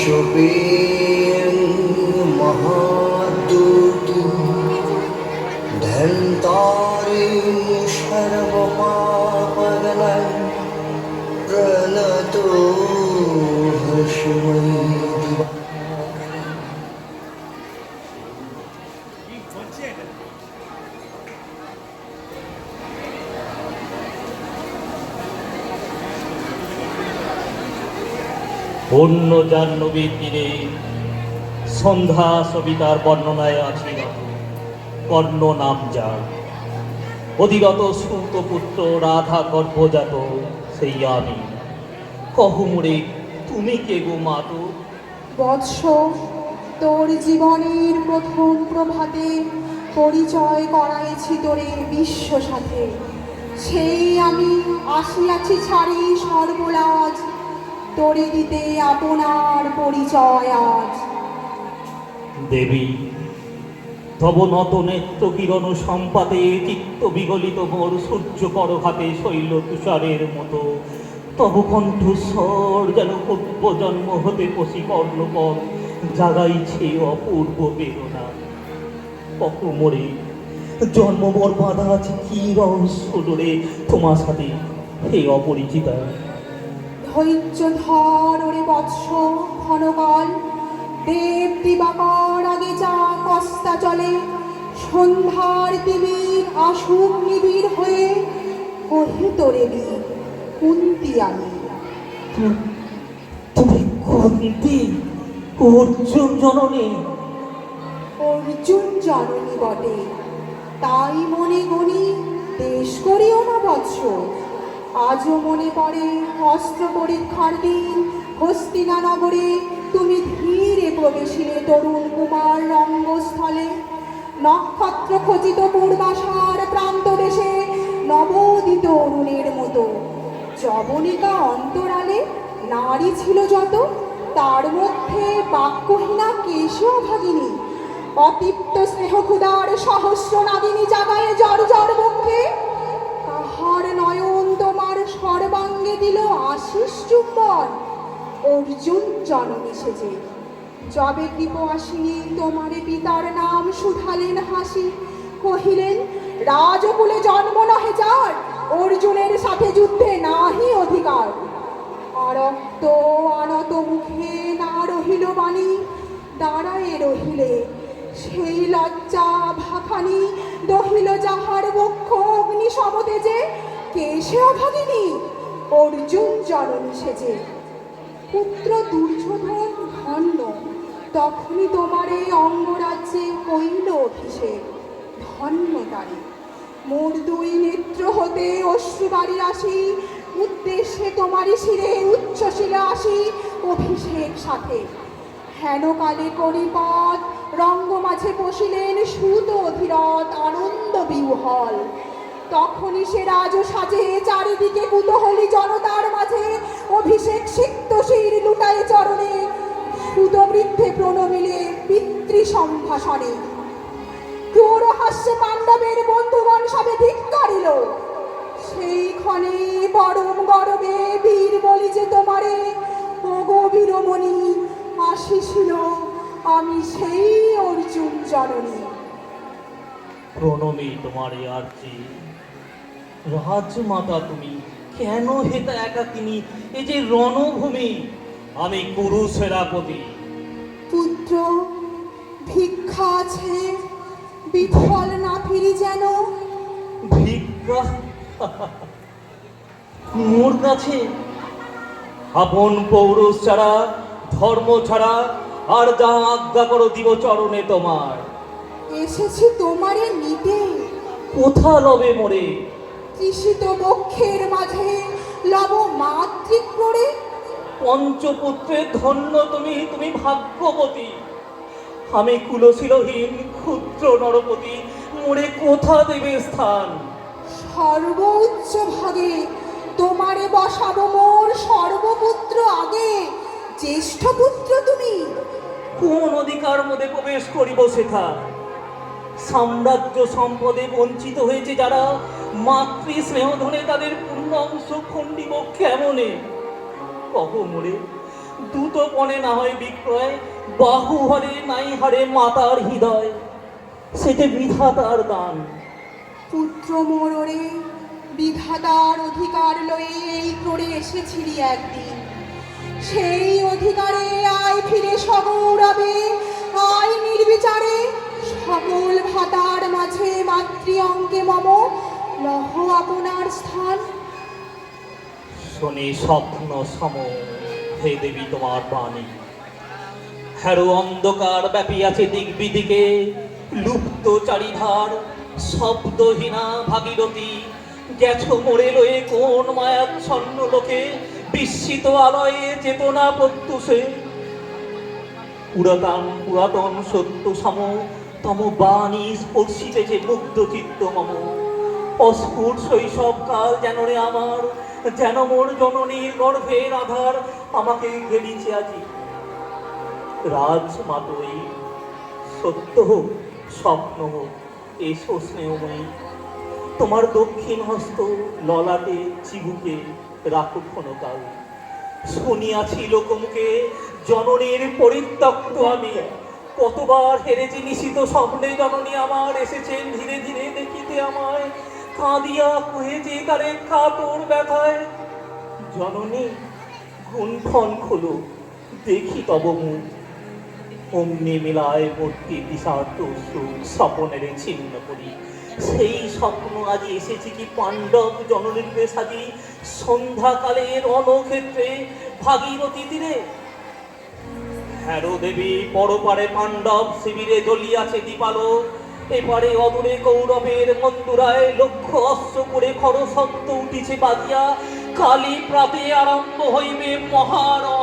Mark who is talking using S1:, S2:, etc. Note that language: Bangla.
S1: শোপেন মহাদুতি ধ্যান্তারে সর্বপাপগণায় প্রণতো হর্ষময়ী।
S2: অন্য জাহ্নবীর তীরে সন্ধ্যা সবিতার বর্ণনায় আছে কর্ণ নাম যার। অধিগত পুত্র রাধা গর্ভজাত, সেই আমি। কহমুরে তুমি কে গো মাতো
S3: বৎস, তোর জীবনের প্রথম প্রভাতে পরিচয় করাইছি তোরে বিশ্ব সাথে। সেই আমি আসিয়াছি ছাড়ি সর্বরাজ তোরে দিতে আপনার পরিচয় আজ।
S2: দেবী, তব নত নেত্র কিরণ সম্পাতে চিত্ত বিগলিত মোর সূর্য করঘাতে শৈল তুষারের মতো। তব কণ্ঠস্বর যেন পূর্ব জন্ম হতে পশি কর্ণপর, জাগাইছে অপূর্ব বেদনা। অকুমরে জন্ম বাধা আছে কি রহস্য তোমার সাথে, হে অপরিচিতা।
S3: ধৈর্য ধর ওরে বৎস ক্ষণকাল দেব দিবাকর আগে যা কস্তা চলে সন্ধ্যার দিবির আসুক নিবিড় হয়ে কহি তোরে বীর কুন্তি আমি?
S2: তুমি কুন্তি অর্জুন জননী।
S3: অর্জুন জননী বটে তাই মনে গণি দেশ করিও না বৎস আজও মনে পড়ে অস্ত্র পরীক্ষার দিন। হস্তিনা নগরে তুমি ধীরে প্রবেশিলে তরুণ কুমার রঙ্গস্থলে। নক্ষত্র খচিত পূর্বাশার প্রান্ত দেশে নবোদিত অরুণের মতো। যবনিকা অন্তরালে নারী ছিল যত, তার মধ্যে বাক্যহীনা কেশও ভাগিনী। অতিপ্ত স্নেহক্ষুদার সহস্র নাদিনী জাগায় জর জর বক্ষে কাহার নয়ন তোমার সর্বাঙ্গে দিল আশিস চুম্বন। অর্জুন জননী সেজে যবে কৃপ আসিনি তোমারে পিতার নাম শুধালেন হাসি। কহিলেন, রাজকুলে জন্ম নহে যার, অর্জুনের সাথে যুদ্ধে নাহি অধিকার। আরক্ত আনত মুখে না রহিল বাণী, দাঁড়ায়ে রহিলে সেই লজ্জা ভাখানি। দহিল যাহার বক্ষ অগ্নি সমতেজে কেশে অভাগিনী? অর্জুন জননী সেজে পুত্র দুর্যোধন ধন্য, তখনই তোমার এই অঙ্গরাজ্যে হইল অভিষেক। ধন্য তারে। মোর দুই নেত্র হতে অশ্রুবাড়ি আসি, উদ্দেশ্যে তোমারই শিরে উচ্চশিলে আসি অভিষেক সাথে। হেন কালে করিপদ রঙ্গ মাঝে বসিলেন সুত অধিরথ আনন্দ বিহল তখনই সে রাজ সাজে, চারিদিকে কুতহলী জনতার মাঝে অভিষেক সিক্ত শির লুটায় চরণে সুত বৃদ্ধে প্রণমিলে পিতৃ সম্ভাষণে ক্রূর হাস্যে পাণ্ডবের বন্ধুগণ সবে ধিক্কারিল সেই ক্ষণে পরম গরবে বীর বলি যে তোমারে ও গভীরমণি আসিছিল আমি সেই অর্জুন জননী।
S2: প্রণমী তোমারে আর্জি রাজমাতা তুমি কেন হেতা একাকিনী এ যে রণভূমি আমি কুরু সেনাপতি
S3: পুত্র ভিক্ষা আছে বিফল না ফিরি যেন।
S2: ভিক্ষা? মোর কাছে? আপন পৌরুষ ছাড়া ধর্ম ছাড়া আর যা আজ্ঞা করো দিব চরণে তোমার।
S3: এসেছি তোমারে নিতে।
S2: কোথা লবে মোরে?
S3: তৃষিত বক্ষের মাঝে লব মাতৃক্রোড়ে।
S2: পঞ্চপুত্রের ধন্য তুমি তুমি ভাগ্যবতী। আমি কুলশীলহীন ক্ষুদ্র নরপতি মোরে কোথা দেবে স্থান?
S3: সর্বোচ্চ ভাগে তোমারে বসাবো মোর সর্বপুত্র আগে। জ্যেষ্ঠ পুত্র তুমি।
S2: কোন অধিকার মধ্যে প্রবেশ করিব সেথা সাম্রাজ্য সম্পদে বঞ্চিত হয়েছে যারা মাতৃ স্নেহধনে তাদের পূর্ণ অংশ খণ্ডিব কেমনে কহ মোরে দুটো পণে না হয় বিক্রয় বাহু হরে নাই হারে মাতার হৃদয়। সেটা বিধাতার দান।
S3: পুত্র মোরে বিধাতার অধিকার লয়ে এই করে এসেছিলি একদিন। সেই অধিকারে আয় ফিরে সগৌরবে, আয় নির্বিচারে সকল ভাতার মাঝে মাতৃ অঙ্গে মম। লহ আপনার স্থান।
S2: শনি স্বপ্ন সম। হে দেবী, তোমার বাণী। হ্যারো অন্ধকার ব্যাপী আছে দিক বিদিকে লুপ্ত চারিধার শব্দহীনা ভাগীরথী। গেছো মোড়ে লয়ে কোন মায়াচ্ছন্ন লোকে? বিস্মিত আলয়ে চেতনা প্রত্যুষে। পুরাতন পুরাতন সত্য সম। তম বাণী স্পর্শিতেছে মুগ্ধ চিত্ত মম। অস্ফুট শৈশব কাল যেন রে আমার, যেন মোর জননীর গর্ভের আধার আমাকে গেলিছে আজি। রাজ মাতই সত্য হোক, স্বপ্ন হোক, এসো স্নেহময়ী। তোমার দক্ষিণ হস্ত ললাটে চিবুকে রাখো ক্ষণকাল। শুনিয়াছি লোকমুখে জননীর পরিত্যক্ত আমি। কতবার হেরেছি নিশিত স্বপ্নে, জননী আমার এসেছেন ধীরে ধীরে দেখিতে আমায়। কাঁদিয়া কহেছে তারে কাতর ব্যথায়। জননী গুণ্ঠন খোলো, দেখি তব মুখ অমনি মিলায় ভর্তি বিষাদ সুখ স্বপনের ছিন্ন করি। সেই স্বপ্ন আজ এসেছে কি পাণ্ডব জননীরূপে সাজি সন্ধ্যাকালে রণক্ষেত্রে ভাগীরথী তীরে হ্যারো দেবী, পরপারে পাণ্ডব শিবিরে জ্বলিয়াছে দীপালো। এপারে অদূরে কৌরবের মন্দুরায় লক্ষ্য অস্ত্র করে খর উঠিছে বাজিয়া কালী প্রাতে আরম্ভ হইবে মহারণ